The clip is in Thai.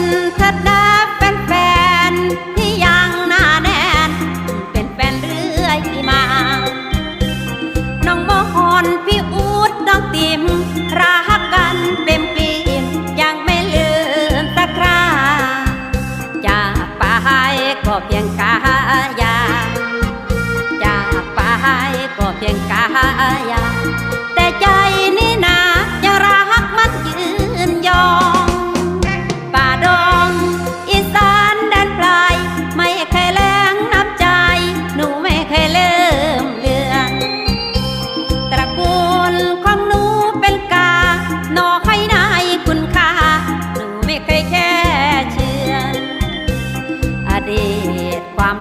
นสดาเป็นแฟนที่ยังหน้าแน่น เป็นแฟนเรื่อยมา น้องโมฮอนพี่อูดน้องติมรักกันเป็นปีมยังไม่ลืมตะคราจะไปก็เพียงกายาจะไปก็เพียงกายา เดีย